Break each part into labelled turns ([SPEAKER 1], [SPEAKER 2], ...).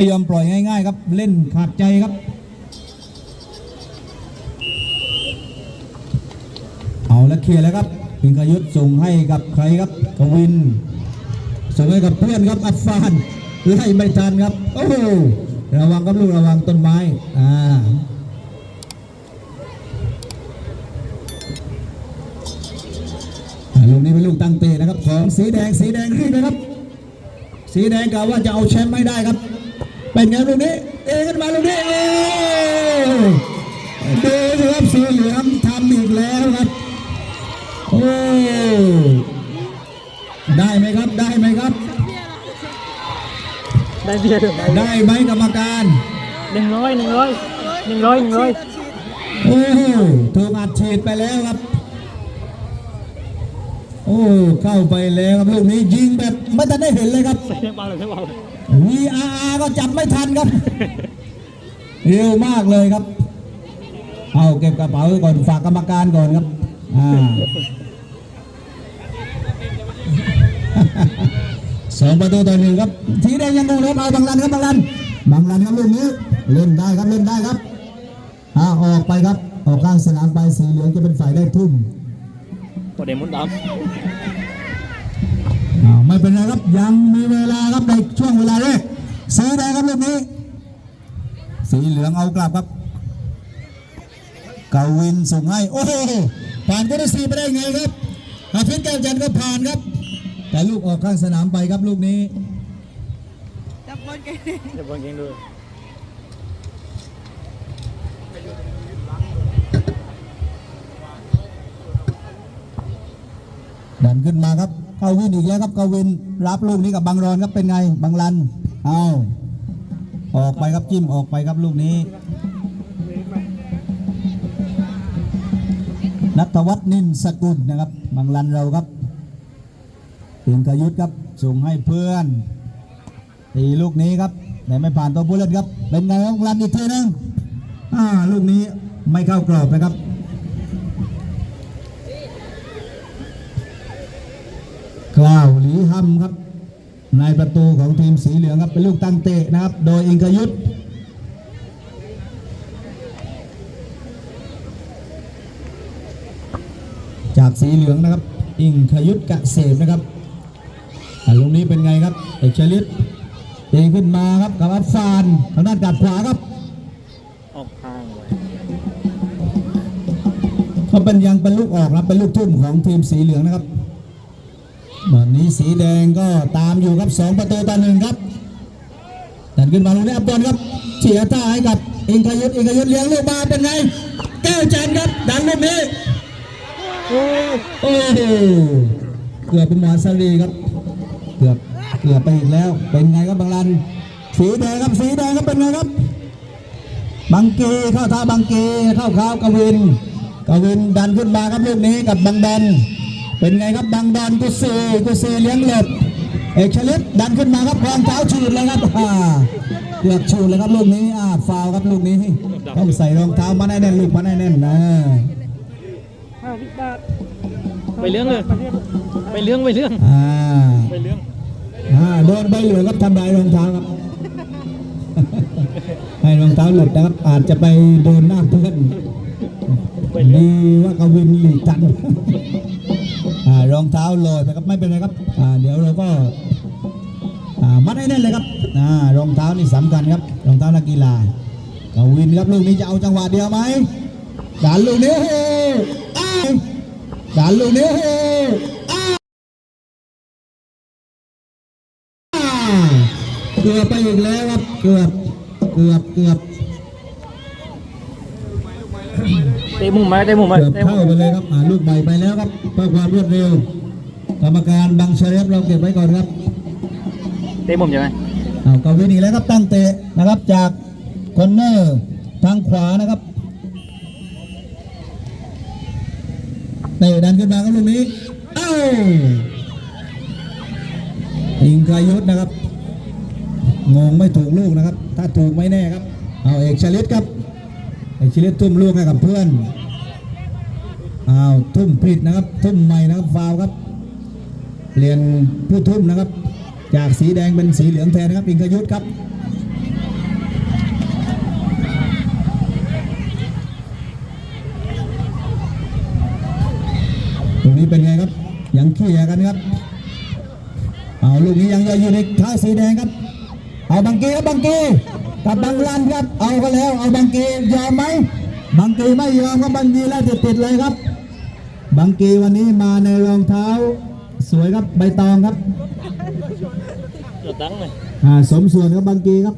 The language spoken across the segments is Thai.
[SPEAKER 1] ไม่ยอมปล่อยง่ายๆครับ เล่นขาดใจครับ เอาแล้วเคลียร์แล้วครับพิงกยุทธส่งให้กับใครครับกวิน ส่งให้กับเพื่อนครับอัฟฟานไล่ไม่ทันครับโอ้โหระวังครับลูกระวังต้นไม้อ่าอ่าลูกนี้เป็นลูกตั้งเตะนะครับ ของสีแดงสีแดงรีบนะครับ สีแดงกล่าวว่าจะเอาแชมป์ไม่ได้ครับ เป็นไงลูกนี้เอขึ้นมาลูกนี้เอ้ดูครับสีเหลืองทำอีกแล้วครับโอ้ได้ไหมครับได้ไหมครับ
[SPEAKER 2] ได้เบียร์ไหน
[SPEAKER 1] ได้ไหมกรรมการ
[SPEAKER 2] หนึ่งร้อยหนึ่งร้อยหนึ่งร้อยหนึ่งร้อย
[SPEAKER 1] โอ้ถูกอัดฉีดไปแล้วครับ โอ้เข้าไปแล้วครับลูกนี้ยิงแบบไม่ทันได้เห็นเลยครับ
[SPEAKER 2] ใส่เบาเลยใส่เบาเลย
[SPEAKER 1] VRR ก็จับไม่ทันครับ เร็วมากเลยครับ เอาเก็บกระเป๋าก่อนฝากกรรมการก่อนครับอ่าสองประตูต่อหนึ่งครับสีแดงยังคงเล่นเอาบางรันครับบางรันบางรันครับลูกนี้เล่นได้ครับเล่นได้ครับอ่าออกไปครับออกข้างสนามไปสีเหลืองจะเป็นฝ่ายได้ทุ่ม
[SPEAKER 2] ตัวเดมอนด
[SPEAKER 1] อ้าวไม่เป็นไรครับยังมีเวลาครับในช่วงเวลาแรกสีแดงครับลูกนี้ สีเหลืองเอากลับครับกาวินส่งให้โอ้โหผ่านก็ได้สีไปได้ไงครับอาฟิศแก้วจันทร์ก็ผ่านครับ แต่ลูกออกข้างสนามไปครับลูกนี้
[SPEAKER 3] จับบอลกันำ
[SPEAKER 2] เดี๋ยวบอลเก่งด้วย
[SPEAKER 1] ดันขึ้นมาครับ กาวินอีกแล้วครับกาวินรับลูกนี้กับบังรอนครับเป็นไงบังรันเอาออกไปครับจิ้มออกไปครับลูกนี้นัทวัฒน์นินสกุลนะครับบังรันเราครับถึงกยุทธครับส่งให้เพื่อนตีลูกนี้ครับแต่ไม่ผ่านตัวผู้เล่นครับ เป็นไงบบังรันอีกทีหนึงอ่าลูกนี้ไม่เข้ากรอบนะครับ กล้าวหลีหำครับ ในประตูของทีมสีเหลืองครับ เป็นลูกตั้งเตะนะครับ โดยอิงคยุทธจากสีเหลืองนะครับ อิงคยุทธกะเสมนะครับอะลูกนี้เป็นไงครับ เอกชลิตตีขึ้นมาครับกับอัฟฟานทางด้านกัดขวาครับ
[SPEAKER 2] ออกข้างไว้
[SPEAKER 1] เขาเป็นยังเป็นลูกออกนะเป็นลูกทุ่มของทีมสีเหลืองนะครับ วันนี้สีแดงก็ตามอยู่ครับสองประตูต่อหนึ่งครับดันขึ้นมาลูกนี้อับบอลครับเฉียท่าให้กับอิงคยุทธอิงคยุทธเลี้ยงลูกมาเป็นไงแก้วจันครับ ดันลูกนี้
[SPEAKER 2] โอ้
[SPEAKER 1] โอ้โหเกือบเป็นหมอนซารีครับ เกือบเกือบไปอีกแล้ว เป็นไงครับบางรันสีแดงครับสีแดงครับเป็นไงครับบังเกเข้าท่าบังเกเข้าขาวกวินกวินดันขึ้นมาครับลูกนี้กับบังดัน เป็นไงครับบังดันกุซีกุซีเลี้ยงหลบเอกชลิตดันขึ้นมาครับคลองเท้าฉูดเลยครับอ่าเกือบฉูดเลยครับลูกนี้อ่าฟาวล์ครับลูกนี้ต้องใส่รองเท้ามาแน่นๆลูกมาแน่นๆนะ
[SPEAKER 2] ห้าสิบบาทไปเรื่องเลยไปเรื่องไปเรื่อง
[SPEAKER 1] อ่า
[SPEAKER 2] ไปเรื่อง
[SPEAKER 1] อ่าโดนใบเหลืองครับทำลายรองเท้าครับให้รองเท้าหลุดนะครับอาจจะไปโดนหน้าเพื่อน
[SPEAKER 2] ไปเรื่อง
[SPEAKER 1] ดีว่ากวินหลีกทันอ่า รองเท้าลอยไปครับไม่เป็นไรครับเดี๋ยวเราก็มัดให้แน่นเลยครับรองเท้านี่สำคัญครับรองเท้านักกีฬากวินครับลูกนี้จะเอาจังหวะเดียวไหมด่านลูกนี้วด่านลูกนี้วเกือบไปอีกแล้วครับเกือบเกือบเกือบ
[SPEAKER 2] เตะมุมไหมเตะมุมไหม
[SPEAKER 1] เกือบ
[SPEAKER 2] เตะมุ
[SPEAKER 1] เข้ามไปเลยครับอ่าลูกใหม่ไปแล้วครับเพื่อความรวดเร็ว กรรมการบังเชเรฟเราเก็บไว้ก่อนครับ
[SPEAKER 2] เตะมุมใช่ไหม
[SPEAKER 1] เอากวินอีกแล้วครับตั้งเตะนะครับจากคอนเนอร์ทางขวานะครับเตะดันขึ้นมาครับลูกนี้เอ้าอิงคายุทธนะครับงงไม่ถูกลูกนะครับ ถ้าถูกไม่แน่ครับ เอาเอกชลิตครับ ไอชิลิทุ่มลูกให้กับเพื่อนอ้าวทุ่มผิดนะครับ ทุ่มใหม่นะครับฟาวครับเปลี่ยนผู้ทุ่มนะครับ จากสีแดงเป็นสีเหลืองแทนนะครับอิงคยุทธครับตรงนี้เป็นไงครับยังขี้ยกันครับเอาลูกนี้ยังอยู่ในท้าสีแดงครับ เอาบังกีครับบังกี กับบังลันครับ เอาก็แล้ว เอาบังเกียอมไหมบังเกีไม่ยอมครับบังกีแล้วติดติดๆเลยครับบังเกีวันนี้มาในรองเท้า สวยครับใบตองครับ
[SPEAKER 2] เกิดดังเลย
[SPEAKER 1] อ่าสมส่วนกับบางเกีครับ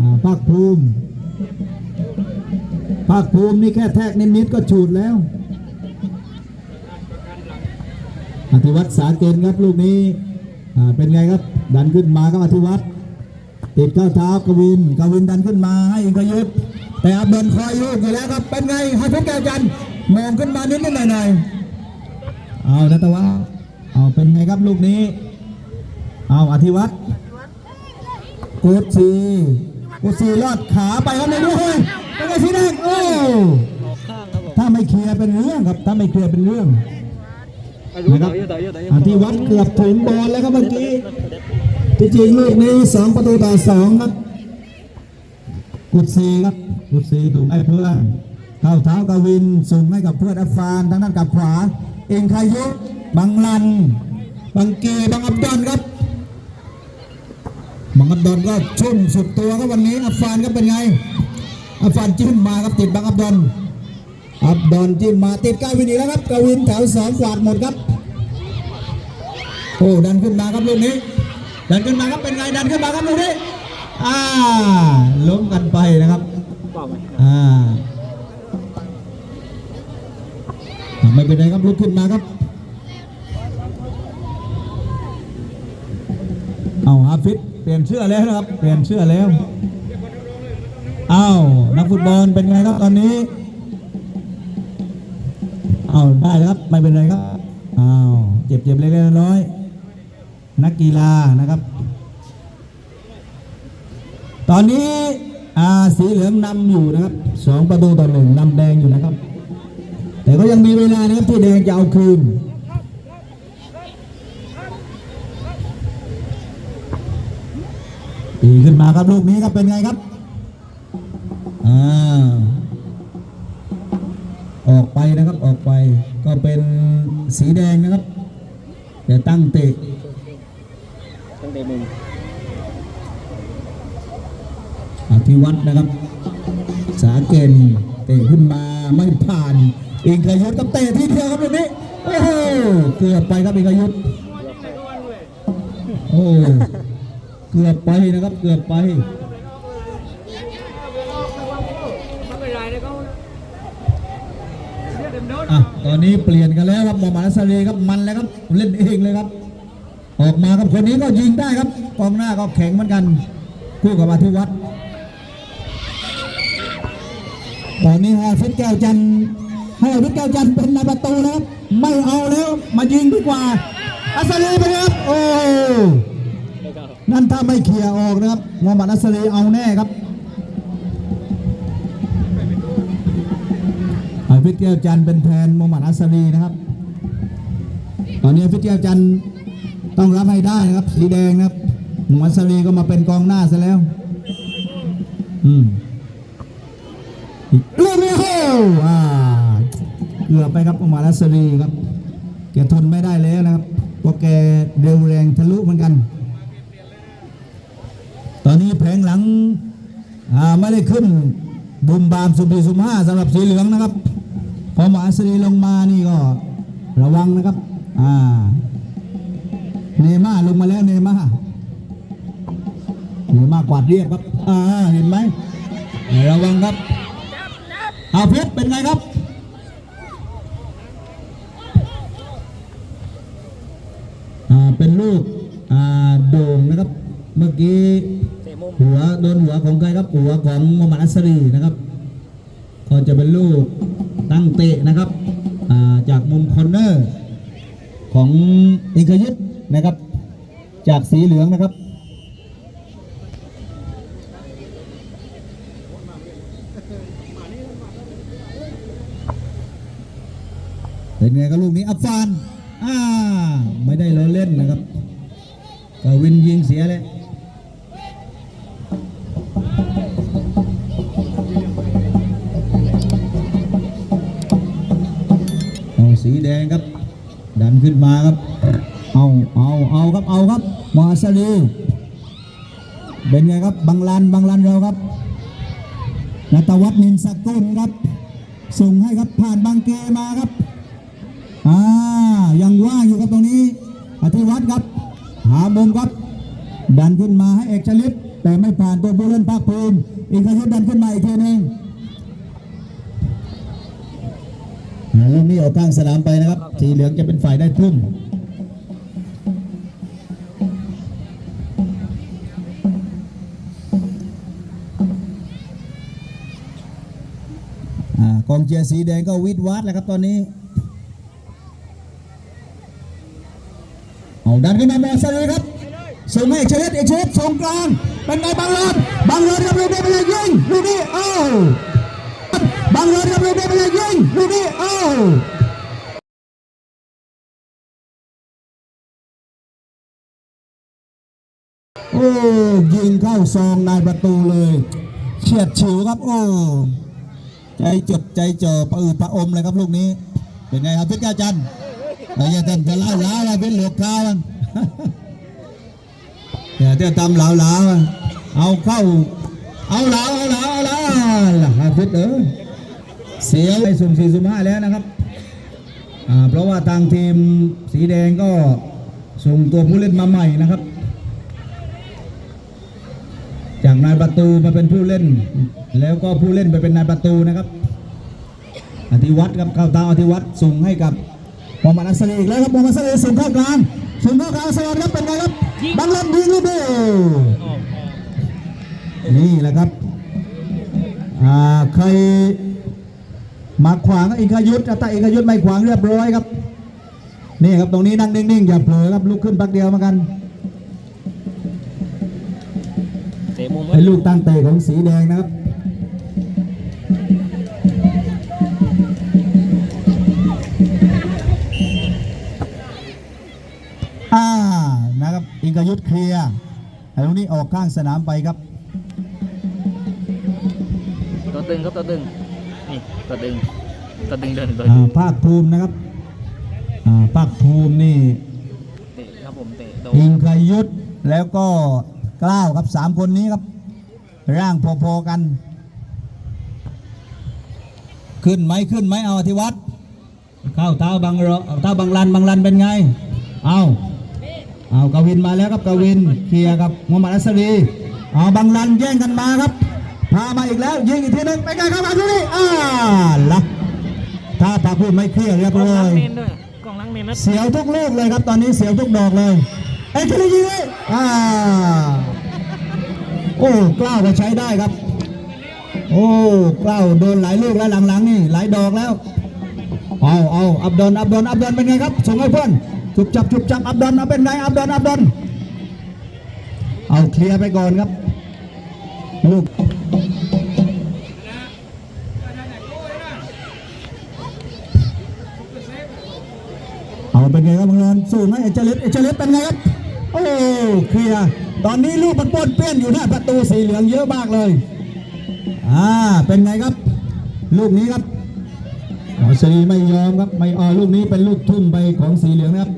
[SPEAKER 1] อ่าภาคภูมิภาคภูมินี่แค่แทกนิดๆก็ฉูดแล้วอธิวัตรสาเกณฑ์ครับลูกนี้อ่าเป็นไงครับ ดันขึ้นมาครับอธิวัตร ติดข้าเท้ากวินกวินดันขึ้นมาให้อิงกยุทธแต่อับดลคอยลูกอยู่แล้วครับเป็นไงให้พุทธแก้วจันมองขึ้นมานิดนิดหน่อยหน่อยเอานัตวะเอาเป็นไงครับลูกนี้ เอาอธิวัตรกูซีกูซีลอดขาไปครับในด้วยเป็นไงสีแดงโอ้ถ้าไม่เคลียร์เป็นเรื่องครับ ถ้าไม่เคลียร์เป็นเรื่อง
[SPEAKER 2] นะครับอะต่อเยอะต่อเยอะ
[SPEAKER 1] อธิวัตรเกือบถึงบอลแล้วครับเมื่อกี้ ที่จริงลูกนี้สองประตูต่อสองครับกุดซีครับกุดซีถูกไอ้เพื่อนเข้าเท้ากวินส่งให้กับเพื่อนอัฟฟานทางด้านกับขวา เองคายุบังลัน บังเกบังอับดอนครับ บังอับดอนก็ชุ่มสุดตัวครับวันนี้อัฟฟานก็เป็นไงอัฟฟานจิ้มมาครับติดบังอับดอนอับดอนจิ้มมาติดกาวินอีกแล้วครับกาวินแถวสองกวาดหมดครับโอ้ดันขึ้นมาครับลูกนี้ ดันขึ้นมาครับเป็นไงดันขึ้นมาครับลูกนี้อ่าล้มกันไปนะครับ
[SPEAKER 2] เปล่าไหม
[SPEAKER 1] อ่าไม่เป็นไรครับลุกขึ้นมาครับเอาฮาฟิตเปลี่ยนเสื้อแล้วนะครับ เปลี่ยนเสื้อแล้วเอานักฟุตบอลเป็นไงครับตอนนี้เอาได้แล้วครับไม่เป็นไรครับเอาเจ็บเจ็บๆเล็กๆน้อยๆ นักกีฬานะครับ ตอนนี้สีเหลืองนำอยู่นะครับสองประตูต่อหนึ่งนำแดงอยู่นะครับ แต่ก็ยังมีเวลานะครับที่แดงจะเอาคืนตีขึ้นมาครับลูกนี้ครับเป็นไงครับอ่าออกไปนะครับออกไปก็เป็นสีแดงนะครับจะตั้งเตะ
[SPEAKER 2] ตั้งแต่มุม
[SPEAKER 1] อธิวัตรนะครับ สาเกณฑ์เตะขึ้นมาไม่ผ่านอิงกยุทธกับเตะที่เดียวครับลูกนี้โอ้โหเกือบไปครับอิงกยุทธโอ้เกือบไปนะครับเกือบไปอะตอนนี้เปลี่ยนกันแล้วครับมอมานัสรีครับมันแล้วครับเล่นเองเลยครับ ออกมาครับคนนี้ก็ยิงได้ครับกองหน้าก็แข็งเหมือนกัน คู่กับอธิวัตรตอนนี้ฮาฟิตแก้วจันทร์ให้ฮาฟิตแก้วจันทร์เป็นนายประตูนะครับ ไม่เอาแล้วมายิงดีกว่าอัสรีไปครับโอ้นั่นถ้าไม่เคลียร์ออกนะครับมอมัดอัสรีเอาแน่ครับไอ้ฟิตแก้วจันทร์เป็นแทนมอมัดอัสรีนะครับ ตอนนี้ฟิตแก้วจันทร์ ต้องรับให้ได้นะครับ สีแดงนะครับมอมัสรีก็มาเป็นกองหน้าซะแล้ว อืมลูกนี้โอ้อ่าเกือบไปครับมอมัดอัสรีครับแกทนไม่ได้แล้วนะครับเพราะแกเร็วแรงทะลุเหมือนกัน ตอนนี้แผงหลังอ่าไม่ได้ขึ้นบุมบามสุบีสุมห้าสำหรับสีเหลืองนะครับ พอหมาสรีลงมานี่ก็ระวังนะครับ อ่า เนม่าลงมาแล้วเนม่าเนม่ากวาดเรียบครับ อ่า เห็นไหม ระวังครับอาเพชรเป็นไงครับ อ่า เป็นลูก อ่า โด่งนะครับ เมื่อกี้หัวโดนหัวของใครครับ หัวของมอมัดอัสรีนะครับก็จะเป็นลูกตั้งเตะนะครับอ่าจากมุมคอร์เนอร์ของอิงคยุทธ นะครับ จากสีเหลืองนะครับ เป็นไงกับลูกนี้อัฟฟานอ่าไม่ได้ล้อเล่นนะครับกวินยิงเสียเลยเอาสีแดงครับ ดันขึ้นมาครับ เอาเอาเอาครับเอาครับมอสลีเป็นไงครับบังลันบังลันเราครับนัตวัฒน์นินสกุลครับ ส่งให้ครับผ่านบางเกมาครับอ่ายังว่างอยู่ครับตรงนี้อธิวัฒน์ครับ หามุมครับ ดันขึ้นมาให้เอกชลิตแต่ไม่ผ่านตัวผู้เล่นภาคภูมิอีกครั้งดันขึ้นมาอีกทีหนึงอ่าลูกนี้ออกกลางสนามไปนะครับ สีเหลืองจะเป็นฝ่ายได้ทุ่ม กองเชียร์สีแดงก็วิดวัดแล้วครับตอนนี้เอาดันขึ้นมาบอลสลีครับส่งให้เชลิตเอกชลิตส่งกลางเป็นไงบังเลินบังเลินครับลูกนี้เป็นไงยิงลูกนี้เอ้าบังเลินครับลูกนี้เป็นไงยิงลูกนี้เอ้าโอ้ยิงเข้าซองนายประตูเลยเฉียดฉิวครับโอ้ ใจจดใจจ่อประอืดประอมเลยครับลูกนี้ เป็นไงครับพิษกาจันไอ้ยาท่านจะเล่าล้าอะไรเป็นหลวกข้าวมันอย่าเที่ยวตำเหลาเหลาเอาเข้า เอาเหลาเอาเหลาเอาเหลาล่ะครับพิษเออเสียไปสุ่มสี่สุ่มห้าแล้วนะครับเพราะว่าทางทีมสีแดงก็ส่งตัวผู้เล่นมาใหม่นะครับ จากนายประตูมาเป็นผู้เล่น แล้วก็ผู้เล่นไปเป็นนายประตูนะครับอธิวัตรครับเข้าตามอธิวัตรส่งให้กับมอมัดอัสลีอีกแล้วครับมอมัดอัสลีส่งเข้ากลางส่งเข้ากลางสวัสดีครับเป็นไงครับบังลันยิงลูกนี้
[SPEAKER 2] ออกออก
[SPEAKER 1] นี่แหละครับเคยมาขวางอิงคยุทธแต่อิงคยุทธไม่ขวางเรียบร้อยครับนี่ครับตรงนี้นั่งนิ่งๆอย่าเผลอครับลุกขึ้นปักเดียวเหมือนกัน
[SPEAKER 2] เตะมุม
[SPEAKER 1] เป็นลูกตั้งเตะของสีแดงนะครับอ่านะครับอิงกยุทธเคลียร์ไอ้ลูกนี้ออกข้างสนามไปครับ
[SPEAKER 2] ตัวตึงครับตัวตึงนี่ตัวตึงตัวตึงเดินตัว
[SPEAKER 1] อ่าภาคภูมินะครับอ่าภาคภูมินี่
[SPEAKER 2] เตะครับผมเตะโด
[SPEAKER 1] อิงกยุทธแล้วก็กล้าวครับสามคนนี้ครับ ร่างพอๆกัน ขึ้นไหมขึ้นไหมเอาอธิวัตรเข้าเท้าบังรอเท้าบังลันบังลันเป็นไง เอาเอากวินมาแล้วครับกวินเคลียร์กับมุฮัมมัดอัสลีเอาบังลันแย่งกันมาครับพามาอีกแล้วยิงอีกทีหนึงไปไงครับอัสลีอ่าละถ้าพาพูดไม่เคลียร์เรียบ
[SPEAKER 2] กอง
[SPEAKER 1] ร้
[SPEAKER 2] ล้า
[SPEAKER 1] องย
[SPEAKER 2] เมนด้วยกองล้างเมนนะ
[SPEAKER 1] เสียวทุกลูกเลยครับตอนนี้เสียวทุกดอกเลยเอ้ยจะได้ยิงเลยอ่า โอ้กล้าวก็ใช้ได้ครับ โอ้กล้าวโดนหลายลูกแล้วหลังๆนี่หลายดอกแล้วเอาเอาอับดอนอับดอนอับดอนเป็นไงครับส่งให้เพื่อนจุบจับจุบจับอับดอนเอาเป็นไงอับดอนอับดอนเอาเคลียร์ไปก่อนครับลูกเอาเป็นไงครับบังเอิญสู้ไหมเอเจลิสเอเจลิสเป็นไงครับโอ้เคลียร์ ตอนนี้ลูกมันป้วนเปี้ยนอยู่หน้าประตูสีเหลืองเยอะมากเลย อ่า เป็นไงครับ ลูกนี้ครับอ๋อสีไม่ยอมครับ ไม่อ๋อลูกนี้เป็นลูกทุ่มไปของสีเหลืองนะครับ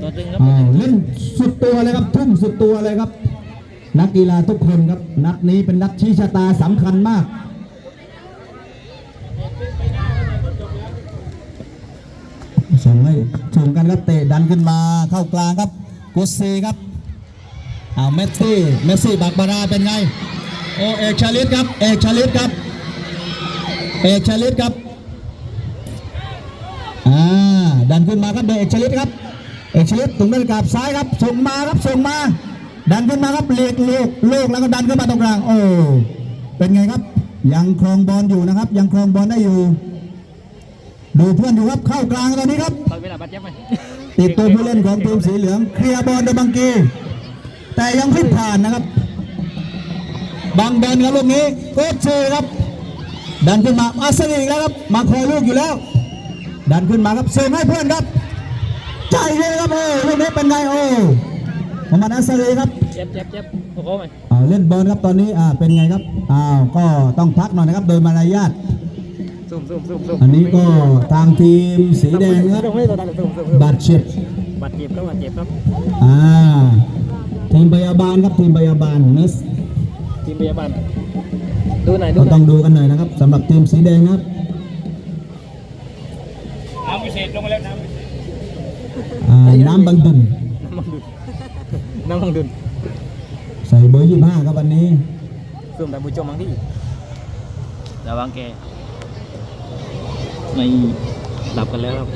[SPEAKER 2] ตัวตึงครับ
[SPEAKER 1] อ้าวเล่นสุดตัวเลยครับ ทุ่มสุดตัวเลยครับ นักกีฬาทุกคนครับ นัดนี้เป็นนัดชี้ชะตาสำคัญมากส่งให้ส่งกันครับเตะดันขึ้นมาเข้ากลางครับกุสซีครับ อ้าวเมสซี่เมสซี่บักบาราเป็นไงโอเอกชาลิตครับเอกชาลิตครับเอกชาลิตครับอ่าดันขึ้นมาครับโดยเอกชลิตครับเอกชลิตตรงด้านกลับซ้ายครับส่งมาครับส่งมา ดันขึ้นมาครับเลีกลูกลูกแล้วก็ดันขึ้นมาตรงกลางโอ้เป็นไงครับยังครองบอลอยู่นะครับ ยังครองบอลได้อยู่ดูเพื่อนอยู่ครับเข้ากลางตอนนี้ครับ
[SPEAKER 2] ตอนเวลาบาดเจ็บไหม
[SPEAKER 1] ติดตัวผู้เล่นของทีมสีเหลืองเคลียร์บอลโดยบังกี แต่ยังไม่ผ่านนะครับบังบอลครับลูกนี้โคชเชครับ ดันขึ้นมาอาสลีอีกแล้วครับ มาคอยลูกอยู่แล้ว ดันขึ้นมาครับเสริมให้เพื่อนครับ ใจเลยครับโอ้ลูกนี้เป็นไงโอ้ประมาณอัสลีครับ
[SPEAKER 2] เจ็บเจ็บเจ็บโอ้โหไหม
[SPEAKER 1] อ่าเล่นบอลครับตอนนี้อ่าเป็นไงครับอ้าวก็ต้องพักหน่อยนะครับโดยมารยาท
[SPEAKER 2] สซูมซูมซูมซูม
[SPEAKER 1] อันนี้ก็ทางทีมสีแดงครับ
[SPEAKER 2] ซูมให้ตัวดันซูมซูมซูม
[SPEAKER 1] บาดเจ็บ
[SPEAKER 2] บัตรเจ็บครับบัตรเจ็บครับ
[SPEAKER 1] อ่า ทีมพยาบาลครับทีมพยาบาลเนส
[SPEAKER 2] ทีมพยาบาลดูหน่อยดู
[SPEAKER 1] ก็
[SPEAKER 2] หน่
[SPEAKER 1] ต้
[SPEAKER 2] อ
[SPEAKER 1] อยงดูกันหน่อยนะครับสำหรับทีมสีแดงนะครับ
[SPEAKER 2] น้ำพิเศษลงมาแล้วน้ำพิเศษ
[SPEAKER 1] อ่าน้ำบังดุน
[SPEAKER 2] น้ำมังดุนน้ำมังดุน
[SPEAKER 1] ใส่เบอร์ยี่ห้าครับวันนี้
[SPEAKER 2] ซูมแต่บุญจมังที่ระวังแกไม่หลับกันแล้วครับ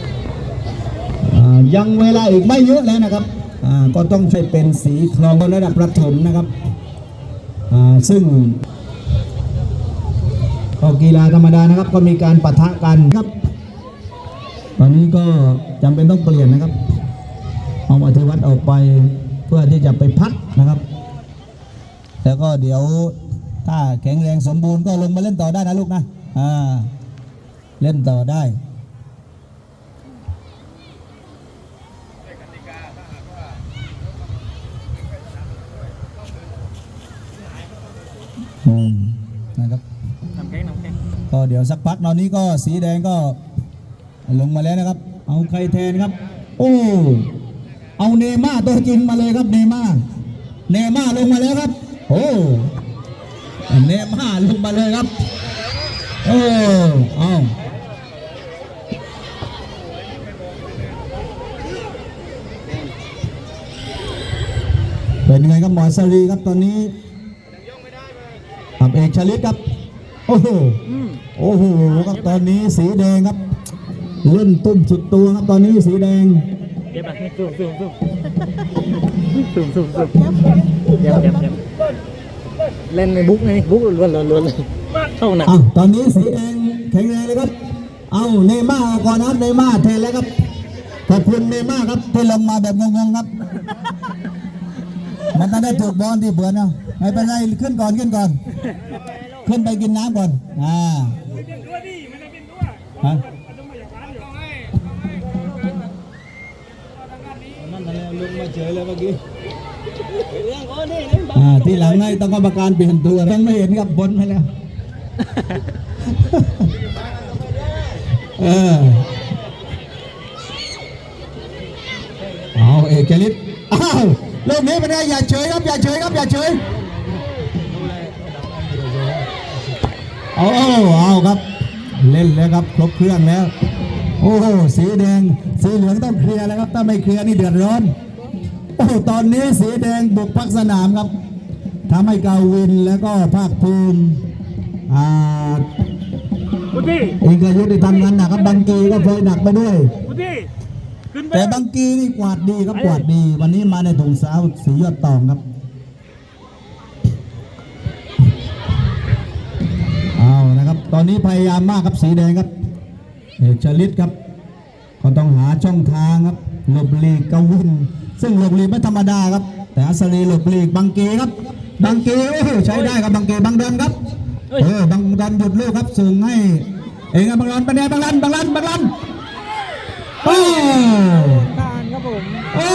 [SPEAKER 1] อ่ายังเวลาอีกไม่เยอะแล้วนะครับอ่า ก็ต้องใช้เป็นสีคลองระดับประถมนะครับซึ่งก็กีฬาธรรมดานะครับ ก็มีการปะทะกันครับ ตอนนี้ก็จำเป็นต้องเปลี่ยนนะครับ เอาอธิวัตรออกไปเพื่อที่จะไปพักนะครับ แล้วก็เดี๋ยวถ้าแข็งแรงสมบูรณ์ก็ลงมาเล่นต่อได้นะลูกนะอ่าเล่นต่อได้ เดี๋ยวสักพักตอนนี้ก็สีแดงก็ลงมาแล้วนะครับ เอาใครแทนครับ โอ้เอาเนม่าตัวจริงมาเลยครับเนม่าเนม่าลงมาแล้วครับ โอ้เนม่าลงมาเลยครับโอ้เอาเป็นไงครับหมอสรีครับตอนนี้ครับเอกชลิตครับ โอ้โห
[SPEAKER 2] อืม
[SPEAKER 1] โอ้โหครับตอนนี้สีแดงครับ เล่นตุ้มสุดตัวครับตอนนี้สีแดง
[SPEAKER 2] เดี๋ยวไปซูมซูมซูมซูมซูมซูมเดี๋ยวเดี๋ยวเดี๋ยวเล่นในบุ๊กไงบุ๊กล้วนล้วนล้วนเลยเข้าหนัก
[SPEAKER 1] อ้าวตอนนี้สีแดงแข็งแรงเลยครับ เอาเนย์ม่าร์ออกก่อนนะครับเนย์ม่าร์แทนแล้วครับขอบคุณเนย์ม่าร์ครับที่ลงมาแบบงงๆครับ มันต้องได้ถูกบอลที่เบือนเนาะไม่เป็นไรขึ้นก่อนขึ้นก่อน ขึ้นไปกินน้ำก่อน อ่าฮะนั่นอะไรลงมาเฉยเลยเมื่อกี้อ่าที่หลังให้ต้องกรรมการเปลี่ยนตัวยังไม่เห็นครับบนไปแล้วเออเอาเอกลิศอ้าวลูกนี้เป็นไงอย่าเฉยครับอย่าเฉยครับอย่าเฉย เอาเอาเอาครับ เล่นแล้วครับครบเครื่องแล้ว โอ้โหสีแดง สีเหลืองต้องเคลียร์แล้วครับ ถ้าไม่เคลียร์นี่เดือดร้อน โอ้ตอนนี้สีแดงบุกพักสนามครับทำให้กาวินแล้วก็ภาคภูมิอ่า
[SPEAKER 2] พุทธิ
[SPEAKER 1] เองก็ยุติธรรมงานหนักครับบางกีก็เคยหนักไปด้วย
[SPEAKER 2] พุทธิขึ้นไป
[SPEAKER 1] แต่บางกีนี่กวาดดีครับกวาดดี วันนี้มาในถุงสาวสียอดตองครับ ตอนนี้พยายามมากครับสีแดงครับเอกชลิตครับ ก็ต้องหาช่องทางครับหลบหลีกกวิน ซึ่งหลบหลีกไม่ธรรมดาครับ แต่อัสรีหลบหลีกบางเกครับบางเกโอ้โหใช้ได้ครับบางเกบางเดินครับเออบางดันหยุดลูกครับส่งให้เองครับบางรันไปไหนบางรันบางรันบางรันโอ้
[SPEAKER 2] การครับผม
[SPEAKER 1] โอ้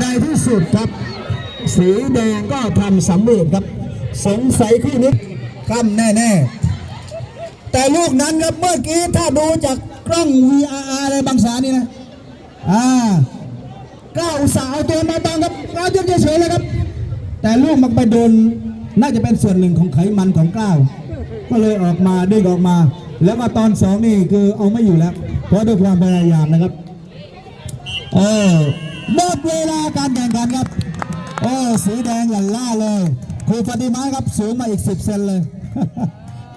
[SPEAKER 1] ในที่สุดครับ สีแดงก็ทำสำเร็จครับ สงสัยคู่นี้คำแน่ๆ แต่ลูกนั้นครับเมื่อกี้ถ้าดูจากกล้อง VRR อะไรบางสานี่นะ อ่าก้าวอุตสาห์เอาตัวมาบังครับก้าวยืนเฉยเลยครับ แต่ลูกมันไปโดนน่าจะเป็นส่วนหนึ่งของไขมันของก้าวก็เลยออกมาด้งออกมา แล้วมาตอนสองนี่คือเอาไม่อยู่แล้ว เพราะด้วยความพยายามนะครับ เออ หมดเวลาการแข่งขันครับ โอ้สีแดงหลั่นล่าเลยครูฟาติมาครับสูงมาอีก 10 เซนเลย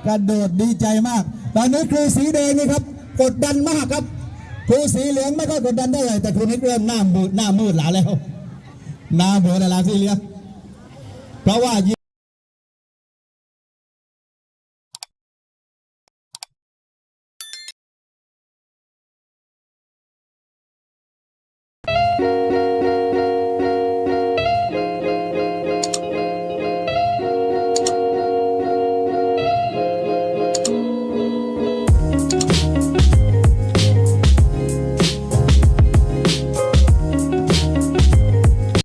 [SPEAKER 1] กระโดดดีใจมาก ตอนนี้ครูสีแดงนี่ครับ กดดันมากครับครูสีเหลืองไม่ค่อยกดดันได้เลยแต่ครูนิดเริ่มหน้ามืดหน้ามืดหลาแล้วหน้าเบื่อแล้วลาสีเหลืองเพราะว่า